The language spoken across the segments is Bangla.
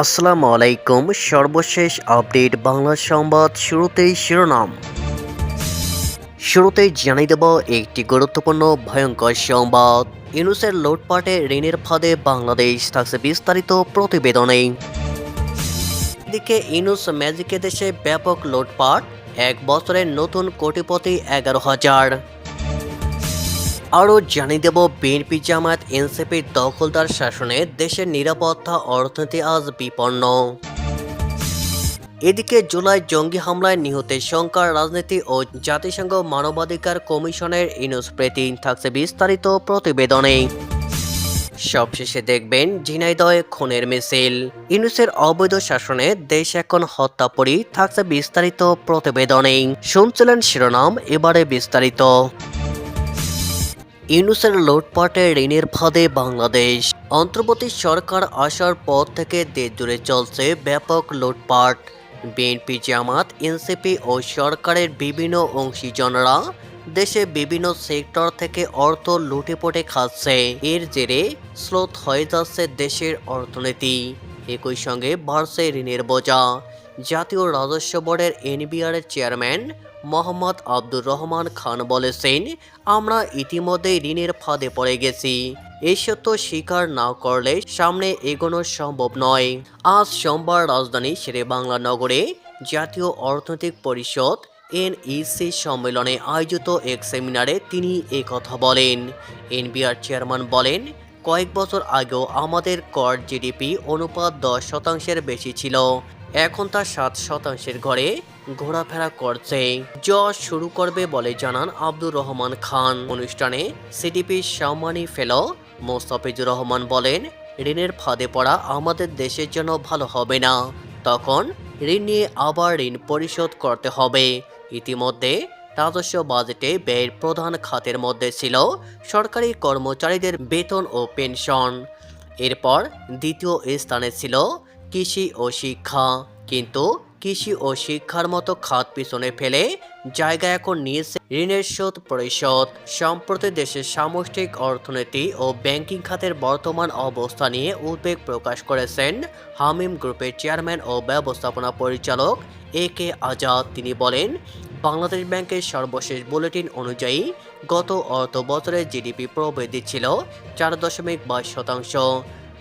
আসসালামু আলাইকুম, সর্বশেষ আপডেট বাংলা সংবাদ শুরুতেই শিরোনাম। শুরুতেই জানিয়ে দেব একটি গুরুত্বপূর্ণ ভয়ঙ্কর সংবাদ। ইউনুসের লুটপাটে ঋণের ফাঁদে বাংলাদেশ থাকছে বিস্তারিত প্রতিবেদনে। এদিকে ইনুস ম্যাজিকে দেশে ব্যাপক লুটপাট, এক বছরের নতুন কোটিপতি এগারো হাজার। আরও জানিয়ে দেব, বিএনপি জামায়াত এনসিপির দখলদার শাসনে দেশের নিরাপত্তা, অর্থনীতি আজ বিপন্ন। এদিকে জুলাই জঙ্গি হামলায় নিহতের সংখ্যার রাজনীতি ও জাতিসংঘ মানবাধিকার কমিশনের ইনুস প্রেতি থাকছে বিস্তারিত প্রতিবেদনে। সবশেষে দেখবেন, ঝিনাইদহে খুনের মিছিল। ইনুসের অবৈধ শাসনে দেশ এখন হত্যাপরি, থাকছে বিস্তারিত প্রতিবেদনে। শুনছিলেন শিরোনাম, এবারে বিস্তারিত। ইউনুসের লুটপাটে ঋণের ফাঁদে বাংলাদেশ। অন্তর্বর্তী সরকার আসার পর থেকে দেশ জুড়ে চলছে ব্যাপক লুটপাট। বিএনপি জামাত, এনসিপি ও সরকারের বিভিন্ন অংশীজনরা দেশে বিভিন্ন সেক্টর থেকে অর্থ লুটেপটে খাচ্ছে। এর জেরে স্লোথ হয়ে যাচ্ছে দেশের অর্থনীতি। একই সঙ্গে বাড়ছে ঋণের বোঝা। জাতীয় রাজস্ব বোর্ডের এনবিআর চেয়ারম্যান মোহাম্মদ আব্দুর রহমান খান বলেছেন, আমরা ইতিমধ্যেই ঋণের ফাঁদে পড়ে গেছি। এই সত্য স্বীকার না করলে সামনে এগোনো সম্ভব নয়। আজ সোমবার রাজধানী শেরে বাংলা নগরে জাতীয় অর্থনৈতিক পরিষদ এনইসি সম্মেলনে আয়োজিত এক সেমিনারে তিনি কথা বলেন। এনবিআর চেয়ারম্যান বলেন, কয়েক বছর আগেও আমাদের কর জিডিপি অনুপাত দশ শতাংশের বেশি ছিল। এখন তা সাত শতাংশের ঘরে ঘোরাফেরা করছে। যশ শুরু করবে বলে জানান আব্দুর রহমান খান। অনুষ্ঠানে সিডিপি সম্মানী ফেলো, মোস্তাফিজুর রহমান বলেন, ঋণের ফাঁদে পড়া আমাদের দেশের জন্য ভালো হবে না। তখন ঋণ নিয়ে আবার ঋণ পরিশোধ করতে হবে। ইতিমধ্যে রাজস্ব বাজেটে ব্যয়ের প্রধান খাতের মধ্যে ছিল সরকারি কর্মচারীদের বেতন ও পেনশন। এরপর দ্বিতীয় স্থানে ছিল কৃষি ও শিক্ষা। কিন্তু কৃষি ও শিক্ষার মতো খাত পিছনে ফেলে জায়গা এখন নিয়েছে ঋণের শোধ পরিশোধ। সম্প্রতি দেশের সামষ্টিক অর্থনীতি ও ব্যাংকিং খাতের বর্তমান অবস্থা নিয়ে উদ্বেগ প্রকাশ করেছেন হামিম গ্রুপের চেয়ারম্যান ও ব্যবস্থাপনা পরিচালক এ কে আজাদ। তিনি বলেন, বাংলাদেশ ব্যাংকের সর্বশেষ বুলেটিন অনুযায়ী গত অর্থ বছরে জিডিপি প্রবৃদ্ধি ছিল চার দশমিক বাইশ শতাংশ।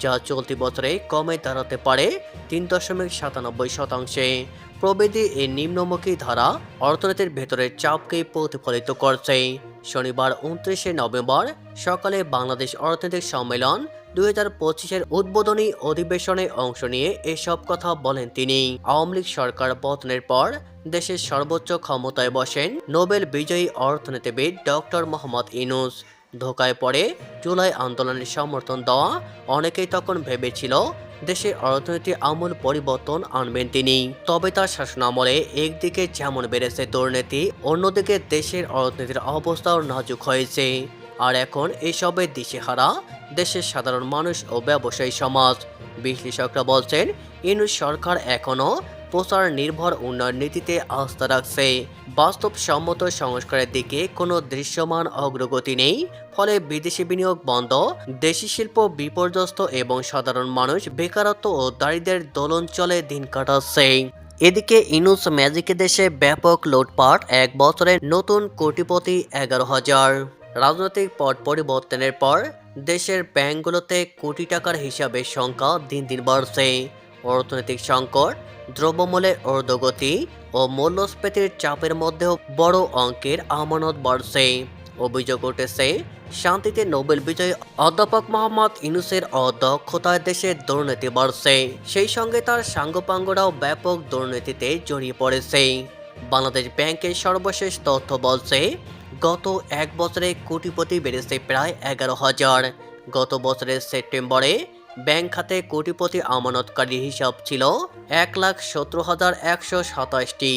যা চলতি বছরে কমে দাঁড়াতে পারে তিন দশমিক সাতানব্বই শতাংশে। প্রবৃদ্ধি এই নিম্নমুখী ধারা অর্থনীতির ভেতরের চাপকে প্রতিফলিত করছে। শনিবার উনত্রিশে নভেম্বর সকালে বাংলাদেশ অর্থনৈতিক সম্মেলন দুই হাজার পঁচিশের উদ্বোধনী অধিবেশনে অংশ নিয়ে এসব কথা বলেন তিনি। আওয়ামী লীগ সরকার পতনের পর দেশের সর্বোচ্চ ক্ষমতায় বসেন নোবেল বিজয়ী অর্থনীতিবিদ ডক্টর মোহাম্মদ ইনুস ধোকায় পড়ে জুলাই আন্দোলনের সমর্থন দেওয়া অনেকেই তখন ভেবেছিল দেশের অর্থনীতি আমূল পরিবর্তন আনবেন তিনি। তবে তার শাসনামলে একদিকে যেমন বেড়েছে দুর্নীতি, অন্যদিকে দেশের অর্থনীতির অবস্থাও নাজুক হয়েছে। আর এখন এসবের দিশেহারা দেশের সাধারণ মানুষ ও ব্যবসায়ী সমাজ। বিশ্লেষকরা বলছেন ইনুস সরকার এখনও প্রচার নির্ভর উন্নয়ন নীতিতে আস্থা রাখছে। বাস্তবসম্মত সংস্কারের দিকে কোনো দৃশ্যমান অগ্রগতি নেই ফলে বিদেশি বিনিয়োগ বন্ধ, দেশি শিল্প বিপর্যস্ত এবং সাধারণ মানুষ বেকারত্ব ও দারিদ্রের দোলন চলে দিন কাটাচ্ছে। এদিকে ইনুস ম্যাজিকে দেশে ব্যাপক লুটপাট, এক বছরে নতুন কোটিপতি এগারো হাজার। রাজনৈতিক পট পরিবর্তনের পর, দেশের ব্যাংকগুলোতে কোটি টাকার হিসাবের সংখ্যা দিন দিন বাড়ছে। অর্থনৈতিক সংকট দ্রব্যমূল্যের ঊর্ধ্বগতি ও মূল্যস্ফীতির চাপের মধ্যেও বড় অঙ্কের আমানত বাড়ছে। অভিযোগ উঠেছে, শান্তিতে নোবেল বিজয়ী অধ্যাপক মোহাম্মদ ইনুসের অদক্ষতায় দেশের দুর্নীতি বাড়ছে। সেই সঙ্গে তার সাঙ্গপাঙ্গরাও ব্যাপক দুর্নীতিতে জড়িয়ে পড়েছে। বাংলাদেশ ব্যাংকের সর্বশেষ তথ্য বলছে, গত এক বছরে কোটিপতি বেড়েছে প্রায় এগারো হাজার। গত বছরের সেপ্টেম্বরে ব্যাংক খাতে কোটিপতি আমানতকারী হিসাব ছিল এক লাখ সতেরো হাজার একশো সাতাশটি।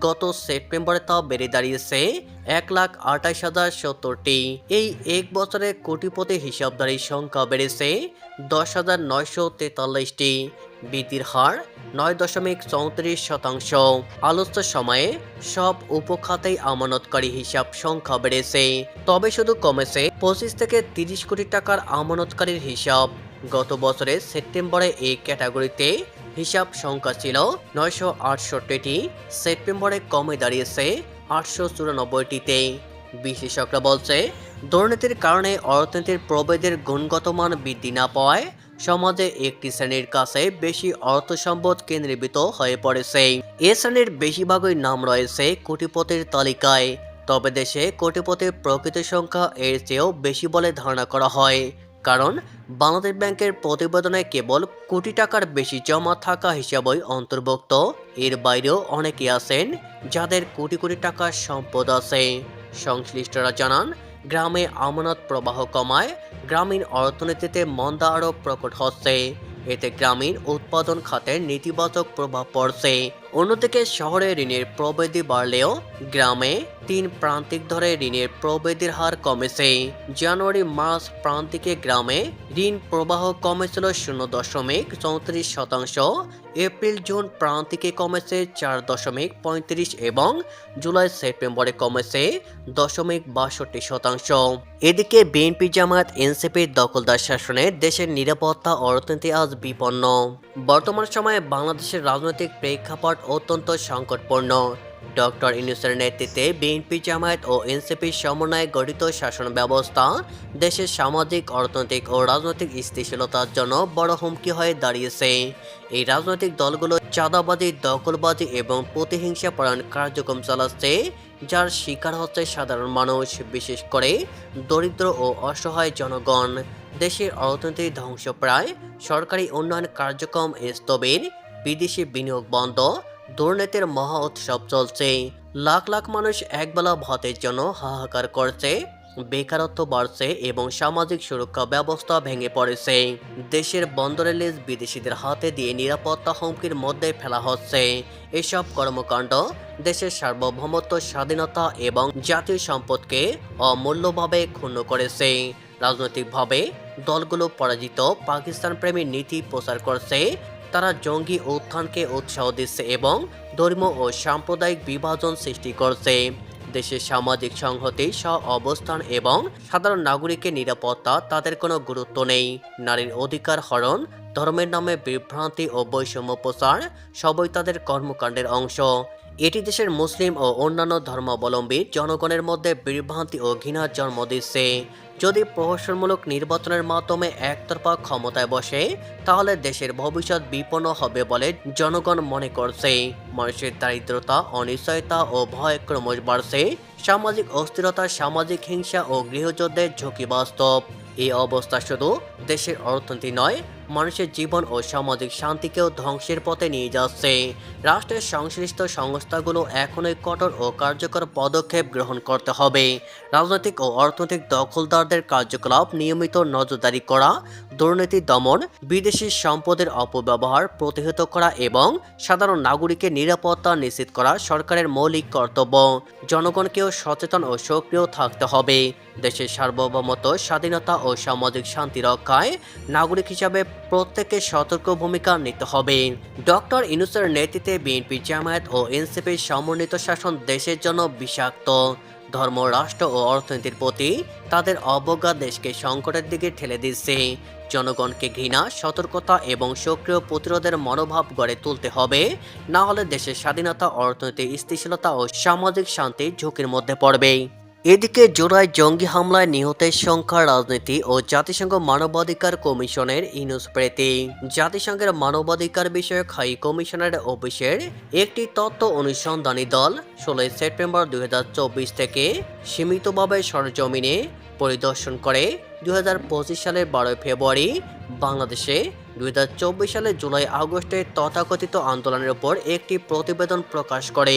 গত সেপ্টেম্বরে তা বেড়ে দাঁড়িয়েছে এক লাখ আঠাশ হাজার সত্তরটি। এই এক বছরে কোটিপতি হিসাবধারীর সংখ্যা বেড়েছে দশ হাজার নয়শো তেতাল্লিশটি। বৃদ্ধির হার নয় দশমিক চৌত্রিশ শতাংশ। আলোচ্য সময়ে সব উপখাতেই আমানতকারী হিসাব সংখ্যা বেড়েছে। তবে শুধু কমেছে পঁচিশ থেকে তিরিশ কোটি টাকার আমানতকারীর হিসাব। গত বছরের সেপ্টেম্বরে এই ক্যাটাগরিতে হিসাব সংখ্যা ছিল নয়শো আটষট্টিটি। সেপ্টেম্বরে কমে দাঁড়িয়েছে আটশো চুরানব্বইটিতে। বিশেষজ্ঞরা বলছে, দুর্নীতির কারণে অর্থনীতির প্রভেদের গুণগত মান বৃদ্ধি না পাওয়ায় সমাজে একটি শ্রেণির কাছে বেশি অর্থ সম্পদ কেন্দ্রীভূত হয়ে পড়েছে। এ শ্রেণির বেশিরভাগই নাম রয়েছে কোটিপতির তালিকায়, তবে দেশে কোটিপতির প্রকৃত সংখ্যা এর চেয়েও বেশি বলে ধারণা করা হয়। কারণ বাংলাদেশ ব্যাংকের প্রতিবেদনে কেবল কোটি টাকার বেশি জমা থাকা হিসাবেই অন্তর্ভুক্ত। এর বাইরেও অনেকে আছেন যাদের কোটি কোটি টাকার সম্পদ আছে। সংশ্লিষ্টরা জানান, গ্রামে আমানত প্রবাহ কমায়, গ্রামীণ অর্থনীতিতে মন্দা আরও প্রকট হচ্ছে। এতে গ্রামীণ উৎপাদন খাতের নেতিবাচক প্রভাব পড়ছে। অন্যদিকে শহরে ঋণের প্রবৃদ্ধি বাড়লেও গ্রামে তিন প্রান্তিক ধরে ঋণের প্রবৃদ্ধির হার কমেছে। জানুয়ারি, মার্চ প্রান্তিকে গ্রামে ঋণ প্রবাহ কমেছিল শূন্য দশমিক চৌত্রিশ শতাংশ, এপ্রিল, জুন প্রান্তিকে কমেছে চার দশমিক পঁয়ত্রিশ এবং জুলাই, সেপ্টেম্বরে কমেছে দশমিক বাষট্টি শতাংশ। এদিকে বিএনপি জামায়াত এনসিপির দখলদার শাসনে দেশের নিরাপত্তা অর্থনীতি আজ বিপন্ন। বর্তমান সময়ে বাংলাদেশের রাজনৈতিক প্রেক্ষাপট অত্যন্ত সংকটপূর্ণ। ডক্টর ইউনুসের নেতৃত্বে বিএনপি জামায়াত ও এনসিপির সমন্বয়ে গঠিত শাসন ব্যবস্থা দেশের সামাজিক, অর্থনৈতিক ও রাজনৈতিক স্থিতিশীলতার জন্য বড় হুমকি হয়ে দাঁড়িয়েছে। এই রাজনৈতিক দলগুলো চাঁদাবাজি, দখলবাজি এবং প্রতিহিংসা পরায়ণ কার্যক্রম চালাচ্ছে, যার শিকার হচ্ছে সাধারণ মানুষ, বিশেষ করে দরিদ্র ও অসহায় জনগণ। দেশের অর্থনীতি ধ্বংসপ্রায় সরকারি উন্নয়ন কার্যক্রম স্থবির, বিদেশি বিনিয়োগ বন্ধ দুর্নীতির মহা উৎসব চলছে। লাখ লাখ মানুষ একবেলা ভাতের জন্য হাহাকার করছে। বেকারত্ব বাড়ছে এবং সামাজিক সুরক্ষা ব্যবস্থা ভেঙে পড়েছে। দেশের বন্দরে লিজ বিদেশিদের হাতে দিয়ে নিরাপত্তা হুমকির মধ্যে ফেলা হচ্ছে। এসব কর্মকাণ্ড দেশের সার্বভৌমত্ব, স্বাধীনতা এবং জাতীয় সম্পদকে অমূল্যভাবে ক্ষুণ্ণ করেছে। রাজনৈতিকভাবে দলগুলো পরাজিত, পাকিস্তান প্রেমী নীতি প্রচার করছে তারা জঙ্গি উত্থানকে উৎসাহ দিচ্ছে এবং ধর্ম ও সাম্প্রদায়িক বিভাজন সৃষ্টি করছে। দেশের সামাজিক সংহতি, সহ অবস্থান এবং সাধারণ নাগরিকের নিরাপত্তা তাদের কোনো গুরুত্ব নেই। নারীর অধিকার হরণ, ধর্মের নামে বিভ্রান্তি ও বৈষম্য প্রচার সবই তাদের কর্মকাণ্ডের অংশ। এটি দেশের মুসলিম ও অন্যান্য ধর্মাবলম্বী জনগণের মধ্যে বিভ্রান্তি ও ঘৃণার জন্ম দিচ্ছে। যদি প্রহসনমূলক নির্বাচনের মাধ্যমে একতরফা ক্ষমতায় বসে, তাহলে দেশের ভবিষ্যৎ বিপন্ন হবে বলে জনগণ মনে করছে। মানুষের দারিদ্রতা, অনিশ্চয়তা ও ভয় ক্রমশ বাড়ছে। সামাজিক অস্থিরতা, সামাজিক হিংসা ও গৃহযুদ্ধের ঝুঁকি বাস্তব। এই অবস্থা শুধু দেশের অর্থনীতি নয় মানুষের জীবন ও সামাজিক শান্তিকেও ধ্বংসের পথে নিয়ে যাচ্ছে। রাষ্ট্রের সংশ্লিষ্ট সংস্থাগুলো এখনই কঠোর ও কার্যকর পদক্ষেপ গ্রহণ করতে হবে। রাজনৈতিক ও অর্থনৈতিক দখলদারদের কার্যকলাপ নিয়মিত নজরদারি করা দুর্নীতি, দমন, বিদেশি সম্পদের অপব্যবহার প্রতিহত করা এবং সাধারণ নাগরিকের নিরাপত্তা নিশ্চিত করা সরকারের মৌলিক কর্তব্য। জনগণকেও সচেতন ও সক্রিয় থাকতে হবে। দেশের সার্বভৌমত্ব, স্বাধীনতা ও সামাজিক শান্তি রক্ষায় নাগরিক হিসাবে প্রত্যেকের সতর্ক ভূমিকা নিতে হবে। ডক্টর ইনুসের নেতৃত্বে বিএনপি জামায়াত ও এনসিপির সমন্বিত শাসন দেশের জন্য বিষাক্ত। ধর্ম, রাষ্ট্র ও অর্থনীতির প্রতি তাদের অবজ্ঞা দেশকে সংকটের দিকে ঠেলে দিচ্ছে। জনগণকে ঘৃণা, সতর্কতা এবং সক্রিয় প্রতিরোধের মনোভাব গড়ে তুলতে হবে। না হলে দেশের স্বাধীনতা অর্থনৈতিক স্থিতিশীলতা ও সামাজিক শান্তি ঝুঁকির মধ্যে পড়বে এদিকে জোড়ায় জঙ্গি হামলায় নিহতের সংখ্যা রাজনীতি ও জাতিসংঘ মানবাধিকার কমিশনের ইনুস প্রীতি জাতিসংঘের মানবাধিকার বিষয়ক হাই কমিশনের অফিসের একটি তথ্য অনুসন্ধানী দল ষোলোই সেপ্টেম্বর দুই হাজার চব্বিশ থেকে সীমিতভাবে সরজমিনে পরিদর্শন করে। দুই হাজার পঁচিশ সালের বারোই ফেব্রুয়ারি বাংলাদেশে দুই হাজার চব্বিশ সালে জুলাই আগস্টে তথাকথিত আন্দোলনের উপর একটি প্রতিবেদন প্রকাশ করে।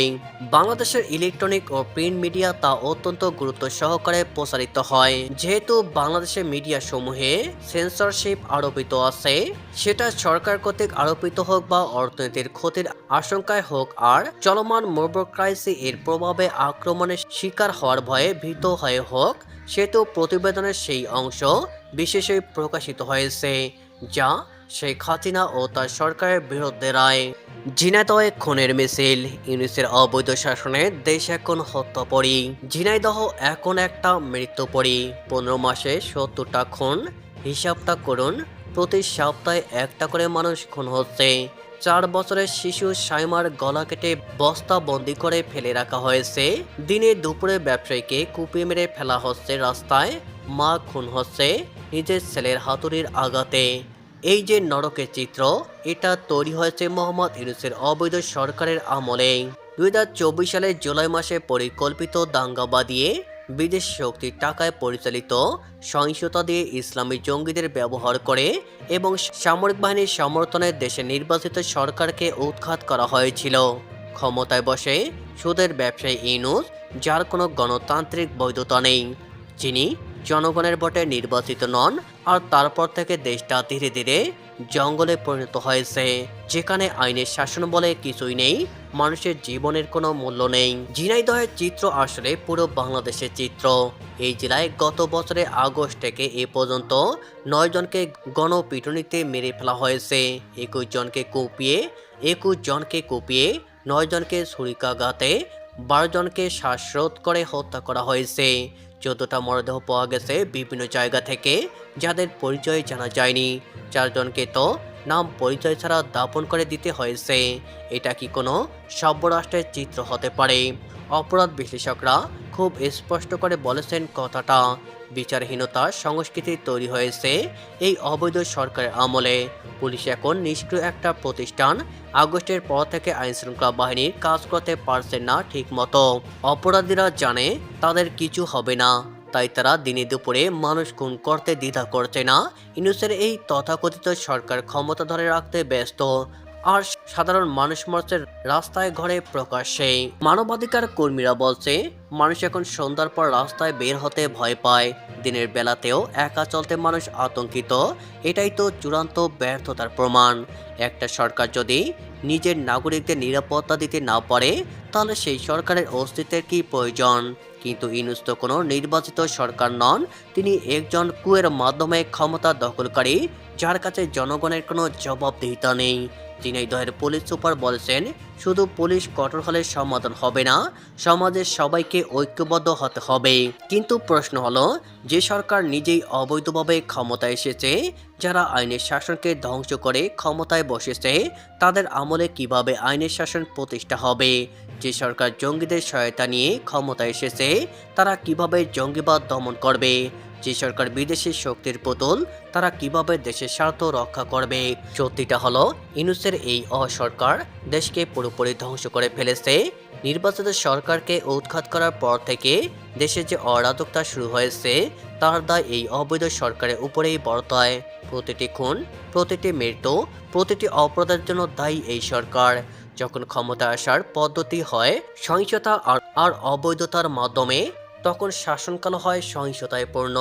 বাংলাদেশের ইলেকট্রনিক ও প্রিন্ট মিডিয়া তা অত্যন্ত গুরুত্ব সহকারে প্রচারিত হয়। যেহেতু বাংলাদেশের মিডিয়া সমূহে সেন্সরশিপ আরোপিত আছে, সেটা সরকার কর্তৃক আরোপিত হোক বা অর্থনীতির ক্ষতির আশঙ্কায় হোক আর চলমান মোরবোক্রাইসি এর প্রভাবে আক্রমণের শিকার হওয়ার ভয়ে ভীত হয়ে হোক সেহেতু প্রতিবেদনের সেই অংশ বিশেষই প্রকাশিত হয়েছে, যা শেখ হাসিনা ও তার সরকারের বিরুদ্ধে রায়। ঝিনাইদহে খুনের মিছিল, ইউনিসের অবৈধ শাসনে দেশ এখন হত্যপরি। ঝিনাইদহ এখন একটা মৃত্যুপরি। পনেরো মাসে সত্তরটা খুন, হিসাবটা করুন, প্রতি সপ্তাহে একটা করে মানুষ খুন হচ্ছে। চার বছরের শিশু সাইমার গলা কেটে বস্তা বন্দি করে ফেলে রাখা হয়েছে। দিনে দুপুরে ব্যবসায়ীকে কুপিয়ে মেরে ফেলা হচ্ছে রাস্তায়, মা খুন হচ্ছে নিজের ছেলের হাতুড়ির আঘাতে। এই যে নরকের চিত্র, এটা তৈরি হয়েছে মোহাম্মদ ইউনুসের অবৈধ সরকারের আমলে। দু হাজার চব্বিশ সালের জুলাই মাসে পরিকল্পিত দাঙ্গা বাদিয়ে বিদেশ শক্তির টাকায় পরিচালিত সহিংসতা দিয়ে ইসলামী জঙ্গিদের ব্যবহার করে এবং সামরিক বাহিনীর সমর্থনে দেশে নির্বাচিত সরকারকে উৎখাত করা হয়েছিল। ক্ষমতায় বসে সুদের ব্যবসায়ী ইনুস যার কোনো গণতান্ত্রিক বৈধতা নেই, যিনি জনগণের ভোটে নির্বাচিত নন আর তারপর থেকে দেশটা ধীরে ধীরে জঙ্গলে পরিণত হয়েছে, যেখানে আইনের শাসন বলে কিছুই নেই, মানুষের জীবনের কোনো মূল্য নেই। ঝিনাইদহের চিত্র আসলে পুরো বাংলাদেশের চিত্র। এই জেলায় গত বছরে আগস্ট থেকে এ পর্যন্ত নয় জনকে গণপিটুনিতে মেরে ফেলা হয়েছে, একুশ জনকে কুপিয়ে, একুশ জনকে কুপিয়ে, নয় জনকে ছুরিকাঘাতে বারো জনকে শ্বাসরোধ করে হত্যা করা হয়েছে। চোদ্দটা মরদেহ পাওয়া গেছে বিভিন্ন জায়গা থেকে, যাদের পরিচয় জানা যায়নি। চারজনকে তো নাম পরিচয় ছাড়া দাপন করে দিতে হয়েছে। এটা কি কোনো সভ্য রাষ্ট্রের চিত্র হতে পারে? অপরাধ বিশ্লেষকরা খুব স্পষ্ট করে বলেছেন কথাটা। বিচারহীনতা সংস্কৃতি তৈরি হয়েছে এই অবৈধ সরকারের আমলে। পুলিশ এখন নিষ্ক্রিয় একটা প্রতিষ্ঠান। আগস্টের পর থেকে আইন শৃঙ্খলা বাহিনীর কাজ করতে পারছে না ঠিক মতো অপরাধীরা জানে তাদের কিছু হবে না। তাই তারা দিনে দুপুরে মানুষ খুন করতে দ্বিধা করছে না। ইনুসের এই তথাকথিত সরকার ক্ষমতা ধরে রাখতে ব্যস্ত। আর সাধারণ মানুষ মরছে রাস্তায় ঘরে প্রকাশ্যে। মানবাধিকার কর্মীরা বলছে, মানুষ এখন সন্ধ্যার পর রাস্তায় বের হতে ভয় পায়। দিনের বেলাতেও একা চলতে মানুষ আতঙ্কিত, এটাই তো চূড়ান্ত ব্যর্থতার প্রমাণ। একটা সরকার যদি নিজের নাগরিকদের নিরাপত্তা দিতে না পারে, তাহলে সেই সরকারের অস্তিত্বের কি প্রয়োজন? কিন্তু ইনুস তো কোনো নির্বাচিত সরকার নন, তিনি একজন কুয়ের মাধ্যমে ক্ষমতা দখলকারী, যার কাছে জনগণের কোনো জবাবদিহিতা নেই। ঝিনাইদহের পুলিশ সুপার বলেছেন, শুধু পুলিশ কঠোর হলে সমাধান হবে না, সমাজের সবাইকে ঐক্যবদ্ধ হতে হবে। কিন্তু প্রশ্ন হলো, যে সরকার নিজেই অবৈধভাবে ক্ষমতায় এসেছে, যারা আইনের শাসনকে ধ্বংস করে ক্ষমতায় বসেছে, তাদের আমলে কীভাবে আইনের শাসন প্রতিষ্ঠা হবে? যে সরকার জঙ্গিদের সহায়তা নিয়ে ক্ষমতায় এসেছে, তারা কীভাবে জঙ্গিবাদ দমন করবে? যে সরকার বিদেশি শক্তির পুতুল, তারা কীভাবে দেশের স্বার্থ রক্ষা করবে? সত্যিটা হলো ইনুসের এই অসরকার দেশকে পুরোপুরি ধ্বংস করে ফেলেছে। নির্বাচিত সরকারকে উৎখাত করার পর থেকে দেশে যে অরাজকতা শুরু হয়েছে, তার দায় এই অবৈধ সরকারের উপরেই বর্তায়। প্রতিটি খুন, প্রতিটি মৃত্যু, প্রতিটি অপরাধের জন্য দায়ী এই সরকার। যখন ক্ষমতা আসার পদ্ধতি হয়, সহিংসতা আর অবৈধতার মাধ্যমে তখন শাসনকাল হয় সহিংসতায় পূর্ণ।